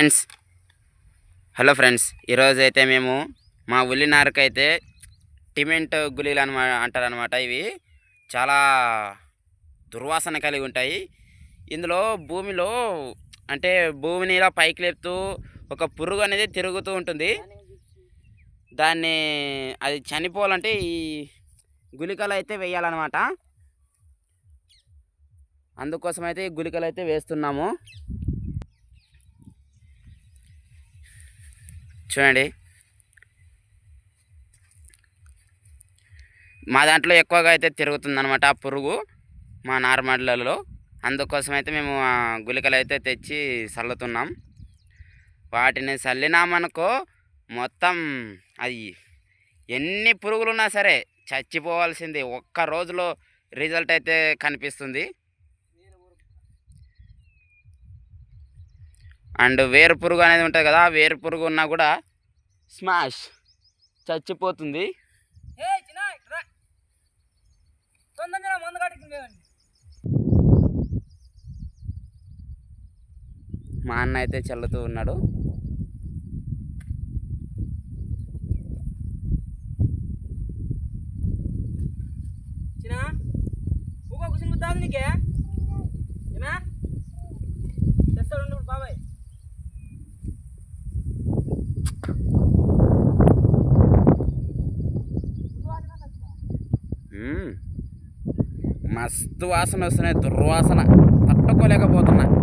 Friends. Hello friends ఈరోజు అయితే మేము మా ఉల్లినారకు అయితే టిమెంట్ గులీలు అనమా అంటారనమాట ఇవి. చాలా దుర్వాసన కలిగి ఉంటాయి. ఇందులో భూమిలో అంటే భూమిని ఇలా పైకి లేపుతూ ఒక పురుగు అనేది తిరుగుతూ ఉంటుంది. దాన్ని అది చనిపోవాలంటే ఈ గుళికలు అయితే వేయాలన్నమాట. అందుకోసం అయితే ఈ గుళికలు అయితే వేస్తున్నాము. చూడండి. మా దాంట్లో ఎక్కువగా అయితే తిరుగుతుందనమాట ఆ పురుగు మా నార్మల్లలో అందుకోసం అయితే మేము గుళికలు అయితే తెచ్చి చల్లుతున్నాం. వాటిని చల్లినామనుకో మొత్తం అది ఎన్ని పురుగులున్నా సరే చచ్చిపోవాల్సింది. ఒక్క రోజులో రిజల్ట్ అయితే కనిపిస్తుంది. అండ్ వేరు పురుగు అనేది ఉంటుంది కదా వేరు పురుగు ఉన్నా కూడా స్మాష్ చచ్చిపోతుంది. మా అన్న అయితే చల్లుతూ ఉన్నాడు. చిన్న కూర్చుని నీకే? మస్తు వాసన వస్తున్నాయి దుర్వాసన. తట్టుకోలేకపోతున్నా.